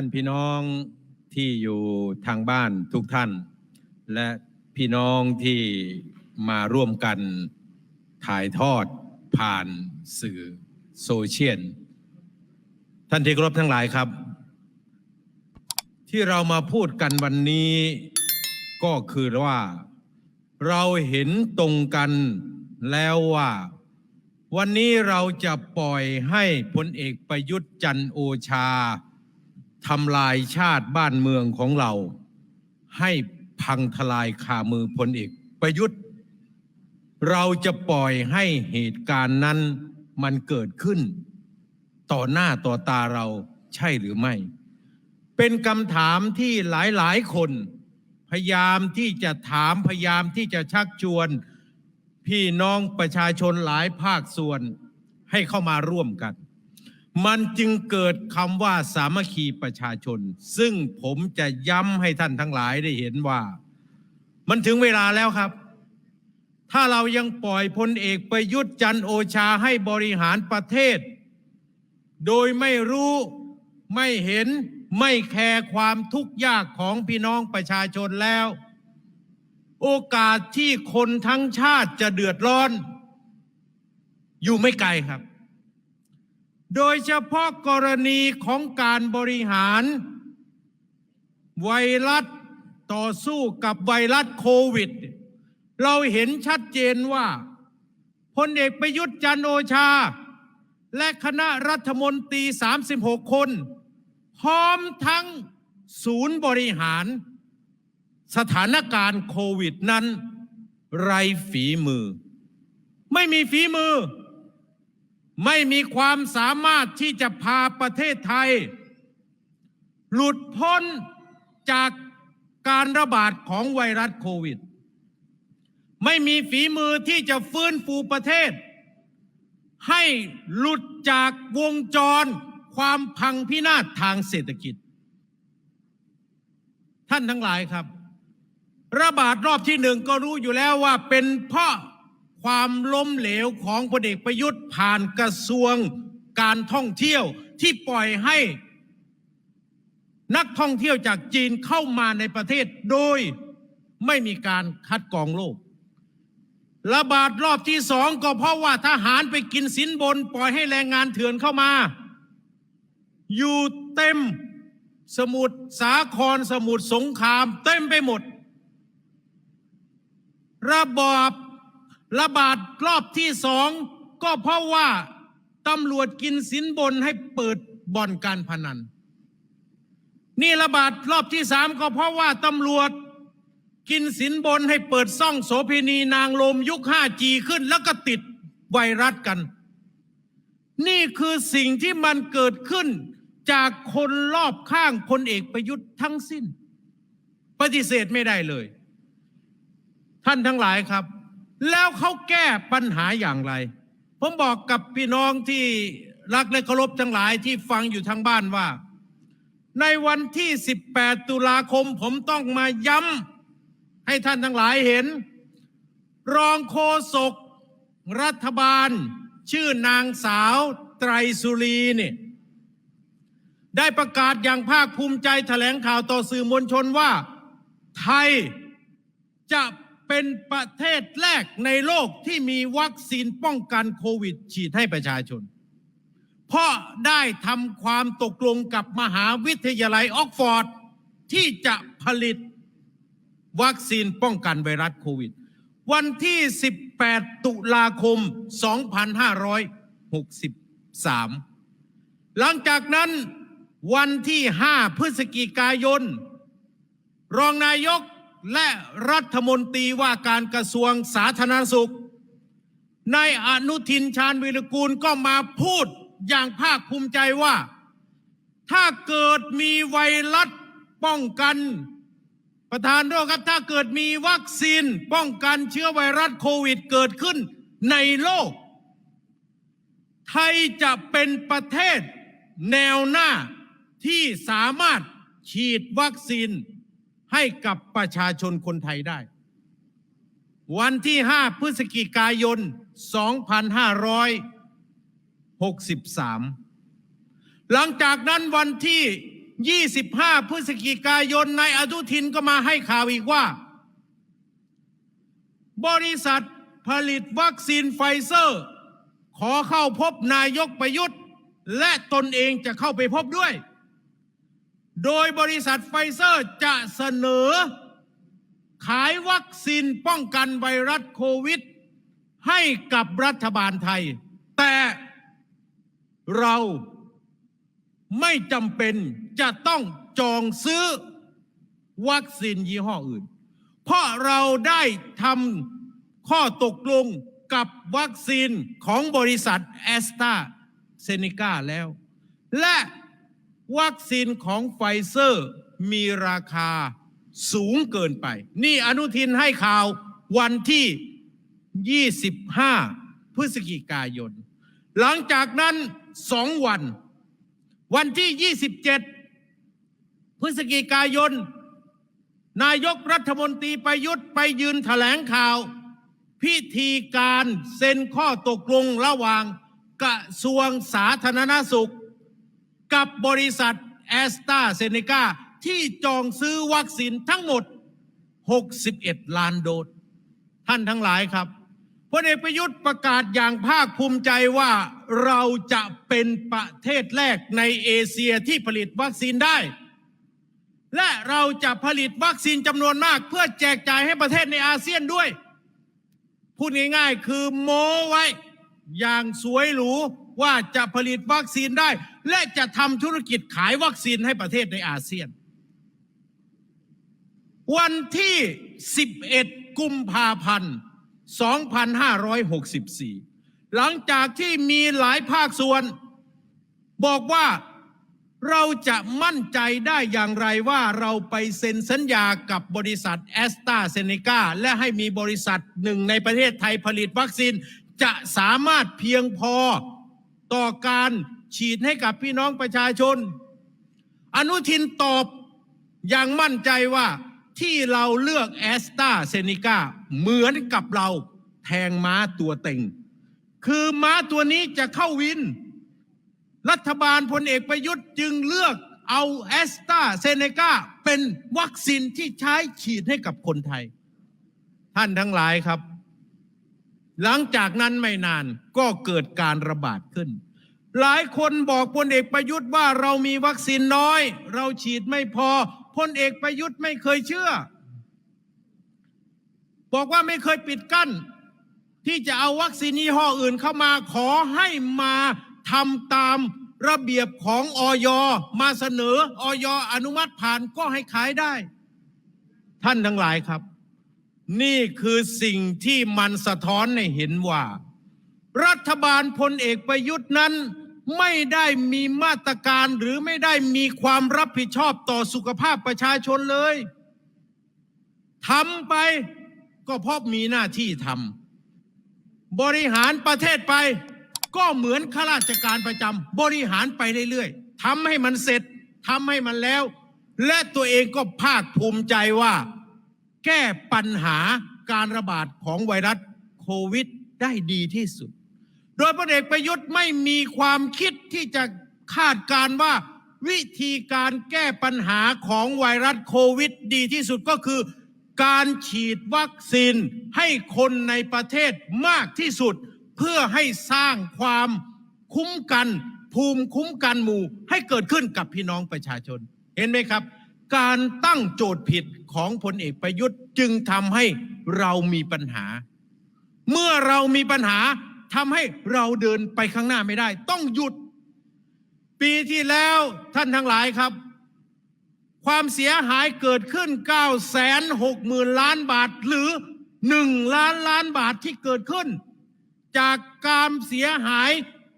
ท่านพี่น้องที่อยู่ทางบ้านทุกท่าน และพี่น้องที่มาร่วมกันถ่ายทอดผ่านสื่อโซเชียลท่านที่เคารพทั้งหลายครับ ที่เรามาพูดกันวันนี้ก็คือว่า เราเห็นตรงกันแล้วว่า วันนี้เราจะปล่อยให้พลเอกประยุทธ์จันโอชา ทำลายชาติบ้านเมืองของเรา ให้พังทลายคามือพลเอกประยุทธ์ เราจะปล่อยให้เหตุการณ์นั้นมันเกิดขึ้น ต่อหน้าต่อตาเราใช่หรือไม่ เป็นคำถามที่หลาย ๆ คน พยายามที่จะถามพยายามที่จะชักชวน พี่น้องประชาชนหลายภาคส่วนให้เข้ามาร่วมกัน มันจึงเกิดคำว่าสามัคคีประชาชน ซึ่งผมจะย้ำให้ท่านทั้งหลายได้เห็นว่า มันถึงเวลาแล้วครับ ถ้าเรายังปล่อยพลเอกประยุทธ์จันโอชาให้บริหารประเทศ โดยไม่รู้ไม่เห็นไม่แคร์ความทุกข์ยากของพี่น้องประชาชนแล้ว โอกาสที่คนทั้งชาติจะเดือดร้อน อยู่ไม่ไกลครับ โดยเฉพาะกรณีของการบริหาร ไวรัสต่อสู้กับไวรัสโควิด เราเห็นชัดเจนว่าพลเอกประยุทธ์จันโอชา และคณะรัฐมนตรี 36 คน พร้อมทั้งศูนย์บริหาร สถานการณ์โควิดนั้น ไรฝีมือ ไม่มีฝีมือ ไม่มีความสามารถที่จะพาประเทศไทย หลุดพ้นจากการระบาดของไวรัสโควิด ไม่มีฝีมือที่จะฟื้นฟูประเทศ ให้หลุดจากวงจรความพังพินาศทางเศรษฐกิจ ท่านทั้งหลายครับ ระบาดรอบที่หนึ่งก็รู้อยู่แล้วว่าเป็นเพราะ ความล้มเหลวของพลเอกประยุทธ์ผ่านกระทรวงการท่องเที่ยวที่ปล่อยให้ นักท่องเที่ยวจากจีนเข้ามาในประเทศโดยไม่มีการคัดกรองโรคระบาดรอบที่สองก็เพราะว่าทหารไปกินสินบน ปล่อยให้แรงงานเถื่อนเข้ามา อยู่เต็มสมุทรสาครสมุทรสงคราม เต็มไปหมด ระบอบ ระบาดรอบที่สองก็เพราะว่าตำรวจกินสินบนให้เปิดบ่อนการพนัน นี่ระบาดรอบที่สามก็เพราะว่าตำรวจกินสินบนให้เปิดซ่องโสเภณีนางลมยุค 5G ขึ้นแล้วก็ติดไวรัสกัน นี่คือสิ่งที่มันเกิดขึ้นจากคนรอบข้างพลเอกประยุทธ์ทั้งสิ้น ปฏิเสธไม่ได้เลย ท่านทั้งหลายครับ แล้วเขาแก้ปัญหาอย่างไร ผมบอกกับพี่น้องที่รักและเคารพทั้งหลายที่ฟังอยู่ทางบ้านว่า ในวันที่ 18 ตุลาคมผมต้องมาย้ำให้ท่านทั้งหลายเห็น รองโฆษกรัฐบาล ชื่อนางสาวไตรสุรีเนี่ยได้ประกาศอย่างภาคภูมิใจแถลงข่าวต่อสื่อมวลชนว่า ไทยจะ เป็นประเทศแรกในโลกที่มีวัคซีนป้องกันโควิด ฉีดให้ประชาชน เพราะได้ทำความตกลงกับมหาวิทยาลัยออกฟอร์ด ที่จะผลิตวัคซีนป้องกันไวรัสโควิด วันที่ 18 ตุลาคม 2563 หลังจากนั้นวันที่ 5 พฤศจิกายน รองนายก และรัฐมนตรีว่าการกระทรวงสาธารณสุขนายอนุทินชาญวิรกูลก็มาพูดอย่างภาคภูมิใจว่า ถ้าเกิดมีไวรัสป้องกัน ประธานด้วยครับถ้าเกิดมีวัคซีนป้องกันเชื้อไวรัสโควิดเกิดขึ้นในโลก ไทยจะเป็นประเทศแนวหน้าที่สามารถฉีดวัคซีน ให้กับประชาชนคนไทยได้ วันที่ 5 พฤศจิกายน 2563 หลังจากนั้นวันที่ 25 พฤศจิกายนนายอนุทินก็มาให้ข่าวอีกว่า บริษัทผลิตวัคซีนไฟเซอร์ ขอเข้าพบนายกประยุทธ์ และตนเองจะเข้าไปพบด้วย โดยบริษัทไฟเซอร์จะเสนอ ขายวัคซีนป้องกันไวรัสโควิด ให้กับรัฐบาลไทย แต่เราไม่จำเป็นจะต้องจองซื้อวัคซีนยี่ห้ออื่น เพราะเราได้ทำข้อตกลงกับวัคซีนของบริษัทแอสตราเซเนกาแล้ว และ วัคซีนของไฟเซอร์มีราคาสูงเกินไป นี่อนุทินให้ข่าววันที่ 25 พฤศจิกายน หลังจากนั้นสองวัน วันที่ 27 พฤศจิกายน นายกรัฐมนตรีประยุทธ์ไปยืนแถลงข่าว พิธีการเซ็นข้อตกลงระหว่างกระทรวงสาธารณสุข กับบริษัทแอสตราเซเนกาที่จองซื้อวัคซีนทั้งหมด 61 ล้านโดสท่านทั้งหลายครับพลเอกประยุทธ์ประกาศอย่างภาคภูมิใจว่าเราจะเป็นประเทศแรกในเอเชียที่ผลิตวัคซีนได้ และเราจะผลิตวัคซีนจำนวนมากเพื่อแจกจ่ายให้ประเทศในอาเซียนด้วย พูดง่ายๆคือโม้ไว้ อย่างสวยหรู ว่าจะผลิตวัคซีนได้ และจะทำธุรกิจขายวัคซีนให้ประเทศในอาเซียน วันที่ 11 กุมภาพันธ์ 2564 หลังจากที่มีหลายภาคส่วน บอกว่าเราจะมั่นใจได้อย่างไรว่าเราไปเซ็นสัญญากับบริษัทแอสตราเซเนกาและให้มีบริษัทหนึ่งในประเทศไทยผลิตวัคซีนจะสามารถเพียงพอ ต่อการฉีดให้กับพี่น้องประชาชน อนุทินตอบอย่างมั่นใจว่าที่เราเลือกแอสตาเซเนกาเหมือนกับเราแทงม้าตัวเต็ง คือม้าตัวนี้จะเข้าวิน รัฐบาลพลเอกประยุทธ์จึงเลือกเอาแอสตาเซเนกาเป็นวัคซีนที่ใช้ฉีดให้กับคนไทย ท่านทั้งหลายครับ หลังจากนั้นไม่นานก็เกิดการระบาดขึ้น หลายคนบอกพลเอกประยุทธ์ว่าเรามีวัคซีนน้อย เราฉีดไม่พอพลเอกประยุทธ์ไม่เคยเชื่อ บอกว่าไม่เคยปิดกั้น ที่จะเอาวัคซีนยี่ห้ออื่นเข้ามาขอให้มาทำตามระเบียบของออยมาเสนอออยอนุมัติผ่านก็ให้ขายได้ ท่านทั้งหลายครับ นี่คือสิ่งที่มันสะท้อนให้เห็นว่า รัฐบาลพลเอกประยุทธ์นั้น ไม่ได้มีมาตรการหรือไม่ได้มีความรับผิดชอบต่อสุขภาพประชาชนเลยทำไปก็เพราะมีหน้าที่ทำบริหารประเทศไป ก็เหมือนข้าราชการประจำบริหารไปเรื่อยๆทำให้มันเสร็จทำให้มันแล้ว และตัวเองก็ภาคภูมิใจว่า แก้ปัญหาการระบาดของไวรัสโควิดได้ดีที่สุด โดยพลเอกประยุทธ์ไม่มีความคิดที่จะคาดการณ์ว่าวิธีการแก้ปัญหาของไวรัสโควิดดีที่สุดก็คือ การฉีดวัคซีนให้คนในประเทศมากที่สุด เพื่อให้สร้างความคุ้มกัน ภูมิคุ้มกันหมู่ ให้เกิดขึ้นกับพี่น้องประชาชน เห็นไหมครับ การตั้งโจทย์ผิดของพลเอกประยุทธ์จึงทำให้เรามีปัญหา เมื่อเรามีปัญหาทำให้เราเดินไปข้างหน้าไม่ได้ ต้องหยุด ปีที่แล้วท่านทั้งหลายครับ ความเสียหายเกิดขึ้น 9 6 0 0 0 0 ล้านบาทหรือ 1 ล้านล้านบาทที่เกิดขึ้น จากการเสียหาย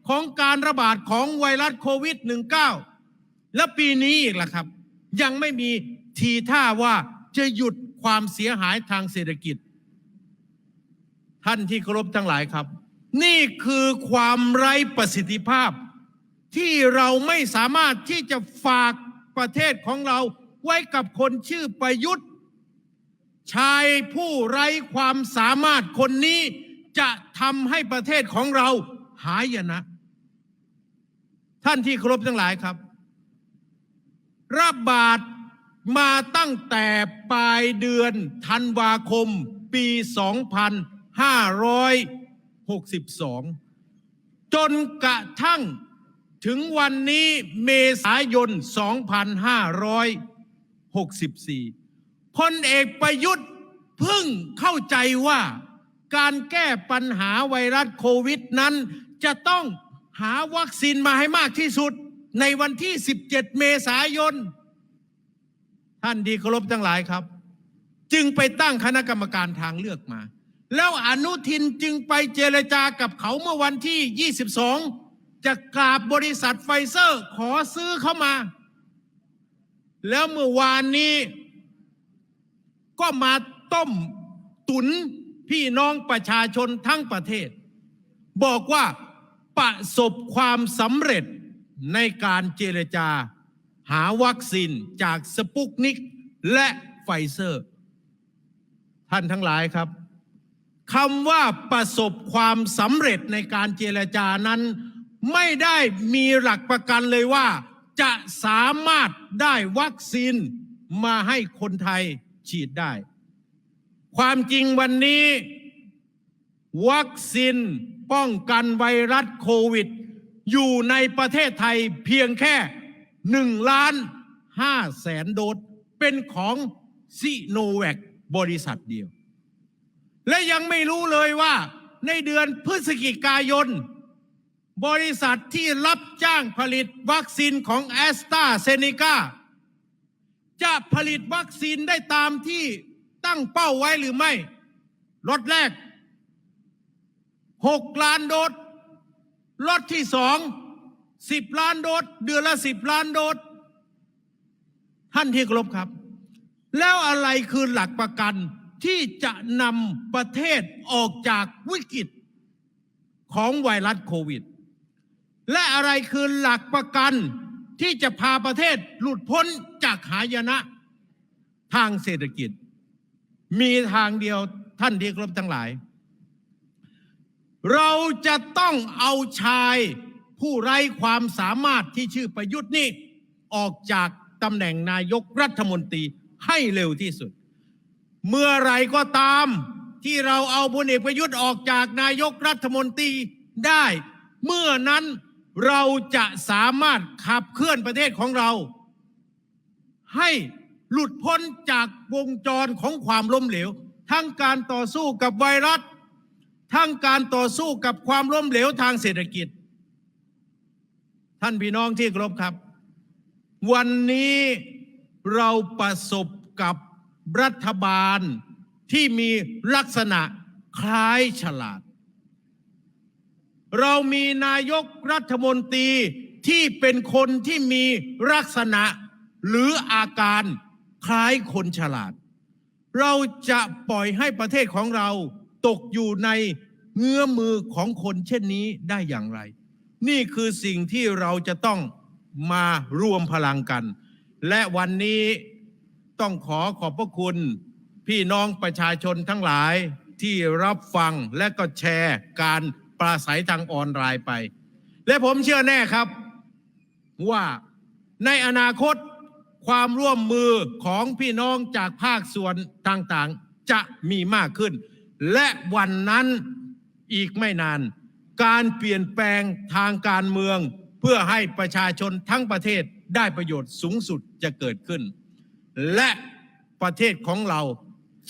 ของการระบาดของไวรัสโควิด -19 และปีนี้อีกล่ะครับ ยังไม่มีทีท่าว่าจะหยุดความเสียหายทางเศรษฐกิจ ท่านที่เคารพทั้งหลายครับ นี่คือความไร้ประสิทธิภาพ ที่เราไม่สามารถที่จะฝากประเทศของเราไว้กับคนชื่อประยุทธ์ ชายผู้ไร้ความสามารถคนนี้จะทำให้ประเทศของเราหายนะ ท่านที่เคารพทั้งหลายครับ ระบาดมาตั้งแต่ปลายเดือนธันวาคมปี 2562 จนกระทั่งถึงวันนี้เมษายน 2564 พลเอกประยุทธ์เพิ่งเข้าใจว่าการแก้ปัญหาไวรัสโควิดนั้นจะต้องหาวัคซีนมาให้มากที่สุด ในวันที่ 17 เมษายน ท่านดีเคารพทั้งหลายครับ จึงไปตั้งคณะกรรมการทางเลือกมา แล้วอนุทินจึงไปเจรจากับเขาเมื่อวันที่ 22 จะกราบบริษัทไฟเซอร์ขอซื้อเข้ามา แล้วเมื่อวานนี้ ก็มาต้มตุนพี่น้องประชาชนทั้งประเทศ บอกว่าประสบความสำเร็จ ในการเจรจาหาวัคซีนจากสปุกนิกและไฟเซอร์ ท่านทั้งหลายครับคำว่าประสบความสำเร็จในการเจรจานั้น ไม่ได้มีหลักประกันเลยว่า จะสามารถได้วัคซีนมาให้คนไทยฉีดได้ ความจริงวันนี้ วัคซีนป้องกันไวรัสโควิด อยู่ในประเทศไทยเพียงแค่หนึ่งล้านห้าแสนโดสเป็นของซิโนแวคบริษัทเดียว และยังไม่รู้เลยว่าในเดือนพฤศจิกายน บริษัทที่รับจ้างผลิตวัคซีนของแอสตราเซเนกาจะผลิตวัคซีนได้ตามที่ตั้งเป้าไว้หรือไม่ ล็อตแรก 6 ล้านโดส ล็อตที่สอง10ล้านโดสเดือนละ10ล้านโดสท่านที่เคารพครับ แล้วอะไรคือหลักประกันที่จะนำประเทศออกจากวิกฤตของไวรัสโควิด และอะไรคือหลักประกันที่จะพาประเทศหลุดพ้นจากหายนะทางเศรษฐกิจ มีทางเดียวท่านที่เคารพทั้งหลาย เราจะต้องเอาชายผู้ไร้ความสามารถที่ชื่อประยุทธ์นี่ออกจากตำแหน่งนายกรัฐมนตรีให้เร็วที่สุด เมื่อไรก็ตามที่เราเอาพลเอกประยุทธ์ออกจากนายกรัฐมนตรีได้ เมื่อนั้นเราจะสามารถขับเคลื่อนประเทศของเรา ให้หลุดพ้นจากวงจรของความล้มเหลว ทั้งการต่อสู้กับไวรัส ทั้งการต่อสู้กับความล้มเหลวทางเศรษฐกิจ ท่านพี่น้องที่เคารพครับ วันนี้เราประสบกับรัฐบาลที่มีลักษณะคล้ายฉลาด เรามีนายกรัฐมนตรีที่เป็นคนที่มีลักษณะหรืออาการคล้ายคนฉลาด เราจะปล่อยให้ประเทศของเรา ตกอยู่ในเงื้อมือของคนเช่นนี้ได้อย่างไร นี่คือสิ่งที่เราจะต้องมารวมพลังกัน และวันนี้ต้องขอขอบพระคุณ พี่น้องประชาชนทั้งหลายที่รับฟังและก็แชร์การปราศัยทางออนไลน์ไป และผมเชื่อแน่ครับว่าในอนาคตความร่วมมือของพี่น้องจากภาคส่วนต่างๆ จะมีมากขึ้น และวันนั้นอีกไม่นาน การเปลี่ยนแปลงทางการเมือง เพื่อให้ประชาชนทั้งประเทศได้ประโยชน์สูงสุดจะเกิดขึ้น และประเทศของเรา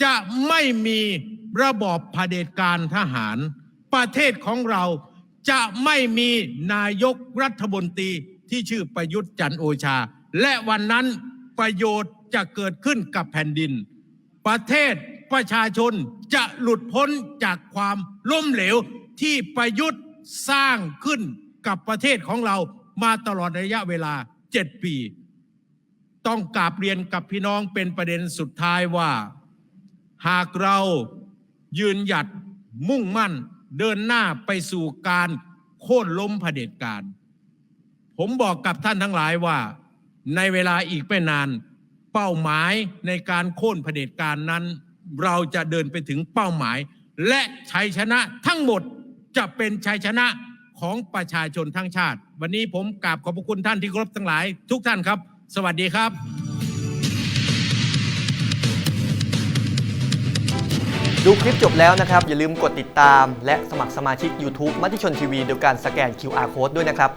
จะไม่มีระบอบเผด็จการทหาร ประเทศของเราจะไม่มีนายกรัฐมนตรีที่ชื่อประยุทธ์จันโอชา และวันนั้นประโยชน์จะเกิดขึ้นกับแผ่นดิน ประเทศ ประชาชนจะหลุดพ้นจากความล้มเหลวที่ประยุทธ์สร้างขึ้นกับประเทศของเรามาตลอดระยะเวลา 7 ปี ต้องกราบเรียนกับพี่น้องเป็นประเด็นสุดท้ายว่า หากเรายืนหยัดมุ่งมั่นเดินหน้าไปสู่การโค่นล้มเผด็จการ ผมบอกกับท่านทั้งหลายว่า ในเวลาอีกไม่นาน เป้าหมายในการโค่นเผด็จการนั้น เราจะเดินไปถึงเป้าหมาย และชัยชนะทั้งหมดจะเป็นชัยชนะของประชาชนทั้งชาติ วันนี้ผมกราบขอบพระคุณท่านที่ครบทั้งหลาย ทุกท่านครับ สวัสดีครับ ดูคลิปจบแล้วนะครับ อย่าลืมกดติดตาม และสมัครสมาชิก YouTube มัติชนทีวีโดยการสแกน QR Code ด้วยนะครับ